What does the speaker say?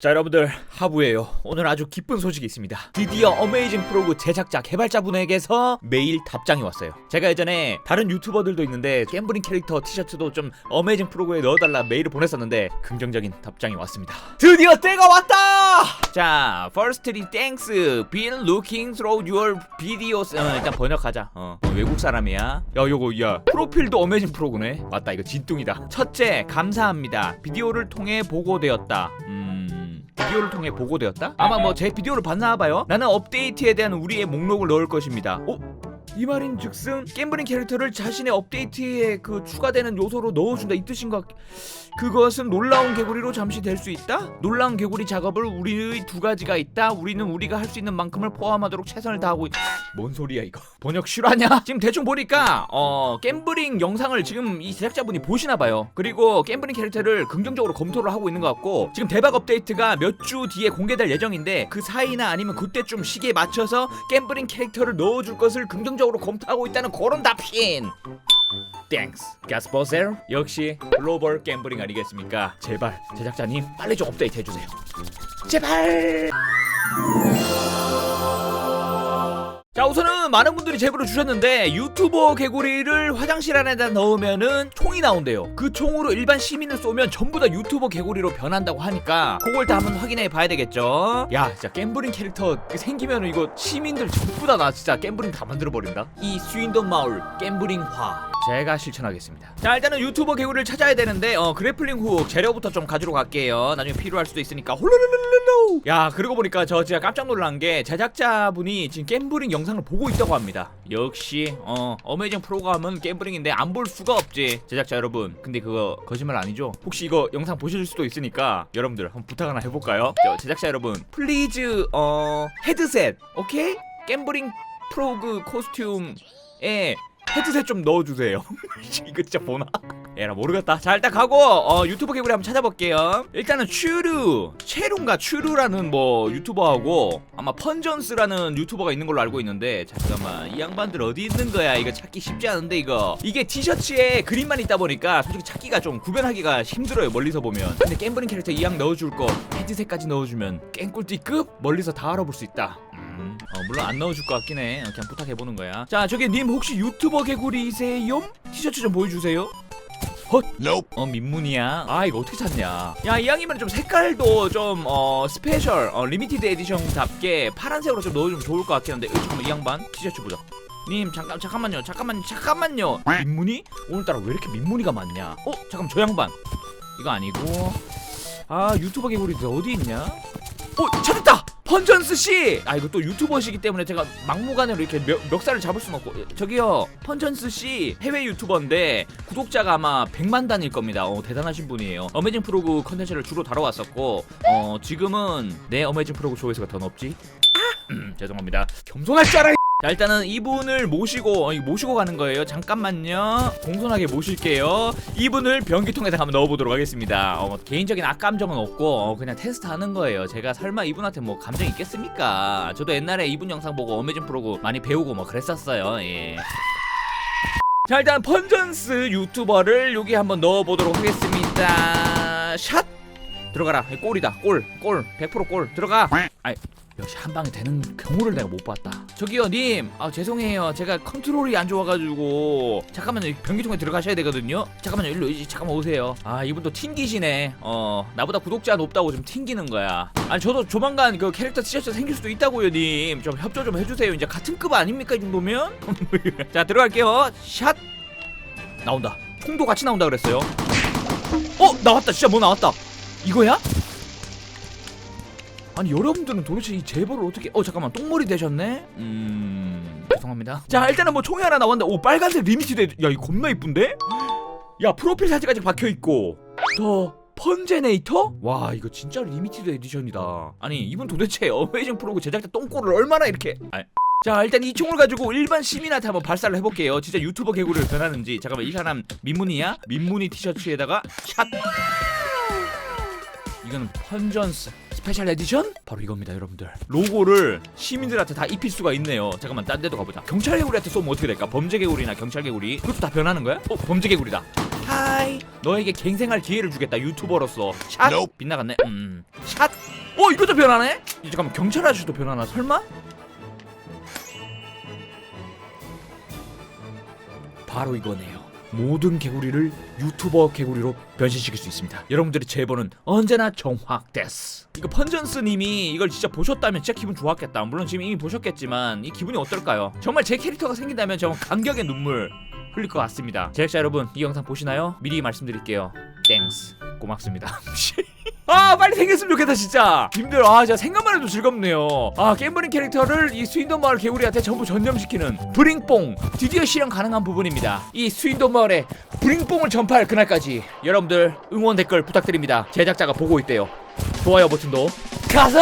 자 여러분들 하부예요. 오늘 아주 기쁜 소식이 있습니다. 드디어 어메이징 프로그 제작자 개발자분에게서 메일 답장이 왔어요. 제가 예전에 다른 유튜버들도 있는데 갬블링 캐릭터 티셔츠도 좀 어메이징 프로그에 넣어달라 메일을 보냈었는데 긍정적인 답장이 왔습니다. 드디어 때가 왔다! 자 thanks been looking through your videos. 어, 일단 번역하자. 어, 어, 외국 사람이야? 야 요거 야 프로필도 어메이징 프로그네? 맞다 이거 진뚱이다. 첫째 감사합니다. 비디오를 통해 보고되었다. 음 비디오를 통해 보고되었다? 아마 뭐 제 비디오를 봤나 봐요. 나는 업데이트에 대한 우리의 목록을 넣을 것입니다. 어? 이 말인 즉슨 갬블링 캐릭터를 자신의 업데이트에 그 추가되는 요소로 넣어준다 이 뜻인가? 그것은 놀라운 개구리로 잠시 될 수 있다? 놀라운 개구리 작업을 우리의 두 가지가 있다. 우리는 우리가 할 수 있는 만큼을 포함하도록 최선을 다하고 있... 뭔 소리야 이거? 번역 실화냐? 지금 대충 보니까 어 갬블링 영상을 지금 이 제작자분이 보시나 봐요. 그리고 갬블링 캐릭터를 긍정적으로 검토를 하고 있는 것 같고 지금 대박 업데이트가 몇 주 뒤에 공개될 예정인데 그 사이나 아니면 그때쯤 시기에 맞춰서 갬블링 캐릭터를 넣어줄 것을 긍정적으로 검토하고 있다는 그런 답신. 땡스 가스버셀 역시 글로벌 갬블링 아니겠습니까? 제발 제작자님 빨리 좀 업데이트 해주세요. 제발 자 우선은 많은 분들이 제보를 주셨는데 유튜버 개구리를 화장실 안에다 넣으면은 총이 나온대요. 그 총으로 일반 시민을 쏘면 전부 다 유튜버 개구리로 변한다고 하니까 그걸 다 한번 확인해 봐야 되겠죠? 야 진짜 갬블링 캐릭터 생기면은 이거 시민들 전부 다 나 진짜 갬블링 다 만들어 버린다. 이 스윈던 마을 갬블링화 제가 실천하겠습니다. 자 일단은 유튜버 개구리를 찾아야 되는데 어 그래플링 훅 재료부터 좀 가지러 갈게요. 나중에 필요할 수도 있으니까. 홀로로로로로! 야 그러고 보니까 저 진짜 깜짝 놀란 게 제작자분이 지금 갬블링 영상을 보고 있다고 합니다. 역시 어 어메이징 프로그램은 갬블링인데 안 볼 수가 없지 제작자 여러분. 근데 그거 거짓말 아니죠? 혹시 이거 영상 보실 수도 있으니까 여러분들 한번 부탁 하나 해볼까요? 저 제작자 여러분 플리즈 어 헤드셋 오케이? 갬블링 프로그 코스튬에 헤드셋 좀 넣어주세요. 이거 진짜 보나? 에라 모르겠다. 자 일단 가고 어, 유튜버 개구리 한번 찾아볼게요. 일단은 추루, 체루인가 추루라는 뭐 유튜버하고 아마 펀전스라는 유튜버가 있는 걸로 알고 있는데 잠깐만 이 양반들 어디 있는 거야? 이거 찾기 쉽지 않은데 이거 이게 티셔츠에 그림만 있다 보니까 솔직히 찾기가 좀 구별하기가 힘들어요 멀리서 보면. 근데 겜블링 캐릭터 이양 넣어줄 거 헤드셋까지 넣어주면 깽꿀띠급 멀리서 다 알아볼 수 있다. 음, 어, 물론 안 넣어줄 것 같긴 해. 어, 그냥 부탁해보는 거야. 자, 저기 님 혹시 유튜버 개구리세요? 티셔츠 좀 보여주세요. 헛. 어 민문이야. 아 이거 어떻게 찾냐? 야 이왕이면 좀 색깔도 좀 어 스페셜 어 리미티드 에디션답게 파란색으로 좀 넣어주면 좋을 것 같긴 한데. 어, 잠깐만 이 양반 티셔츠 보자. 님 잠깐 잠깐만요 잠깐만 잠깐만요. 민문이 오늘따라 왜 이렇게 민문이가 많냐? 어 잠깐 저 양반 이거 아니고 아 유튜버 개구리들 어디 있냐? 어 찾았다 펀전스 씨. 아 이거 또 유튜버시기 때문에 제가 막무가내로 이렇게 멱, 멱살을 잡을 수는 없고 예, 저기요 펀전스 씨 해외 유튜버인데 구독자가 아마 100만 단일 겁니다. 어 대단하신 분이에요. 어메이징 프로그 컨텐츠를 주로 다뤄왔었고 어 지금은 내 어메이징 프로그 조회수가 더 높지. 아! 음, 죄송합니다. 겸손할 줄 알아. 자 일단은 이분을 모시고 어, 모시고 가는 거예요. 잠깐만요. 공손하게 모실게요. 이분을 변기통에다 한번 넣어보도록 하겠습니다. 어, 뭐 개인적인 악감정은 없고 어, 그냥 테스트하는 거예요. 제가 설마 이분한테 뭐 감정 있겠습니까? 저도 옛날에 이분 영상 보고 어메이징 프로고 많이 배우고 뭐 그랬었어요. 예. 자 일단 펀전스 유튜버를 여기 한번 넣어보도록 하겠습니다. 샷 들어가라 골이다 골골 100%골 들어가 아이 역시 한 방에 되는 경우를 내가 못 봤다. 저기요, 님. 아, 죄송해요. 제가 컨트롤이 안 좋아가지고. 잠깐만요. 변기통에 들어가셔야 되거든요. 잠깐만요. 일로, 이- 잠깐만 오세요. 아, 이분 또 튕기시네. 어, 나보다 구독자 높다고 좀 튕기는 거야. 아니, 저도 조만간 그 캐릭터 티셔츠 생길 수도 있다고요, 님. 좀 협조 좀 해주세요. 이제 같은 급 아닙니까, 이 정도면? 자, 들어갈게요. 샷! 나온다. 총도 같이 나온다 그랬어요. 어, 나왔다. 진짜 뭐 나왔다. 이거야? 아니 여러분들은 도대체 이 제보를 어떻게 어 잠깐만. 똥머리 되셨네? 음 죄송합니다. 자 일단은 뭐 총이 하나 나왔는데 오 빨간색 리미티드 야 이거 겁나 이쁜데? 야 프로필 사진까지 박혀있고. 더 펀제네이터? 와 이거 진짜 리미티드 에디션이다. 아니 이분 도대체 어메이징 프로그 제작자 똥꼬를 얼마나 이렇게 아, 자 일단 이 총을 가지고 일반 시민한테 한번 발사를 해볼게요. 진짜 유튜버 개구리를 변하는지. 잠깐만 이 사람 민문이야? 민문이 티셔츠에다가 샷 이거는 펀전스 스페셜 에디션? 바로 이겁니다 여러분들. 로고를 시민들한테 다 입힐 수가 있네요. 잠깐만 딴 데도 가보자. 경찰 개구리한테 쏘면 어떻게 될까? 범죄 개구리나 경찰 개구리? 그것도 다 변하는 거야? 어 범죄 개구리다. 하이. 너에게 갱생할 기회를 주겠다 유튜버로서. 샷. Nope. 빗나갔네. 음샷 어 이것도 변하네? 이, 잠깐만 경찰 아저씨도 변하나 설마? 바로 이거네요 모든 개구리를 유튜버 개구리로 변신시킬 수 있습니다 여러분들의 제보는 언제나 정확데스 이거 펀전스님이 이걸 진짜 보셨다면 진짜 기분 좋았겠다 물론 지금 이미 보셨겠지만 이 기분이 어떨까요 정말 제 캐릭터가 생긴다면 정말 감격의 눈물 흘릴 것 같습니다. 제작자 여러분 이 영상 보시나요? 미리 말씀드릴게요. 땡스 고맙습니다. 아 빨리 생겼으면 좋겠다 진짜. 님들 아 진짜 생각만 해도 즐겁네요. 아 게임버린 캐릭터를 이 스윈돈 마을 개구리한테 전부 전념시키는 브링뽕. 드디어 실현 가능한 부분입니다. 이 스윈돈 마을에 브링뽕을 전파할 그날까지 여러분들 응원 댓글 부탁드립니다. 제작자가 보고 있대요. 좋아요 버튼도 가서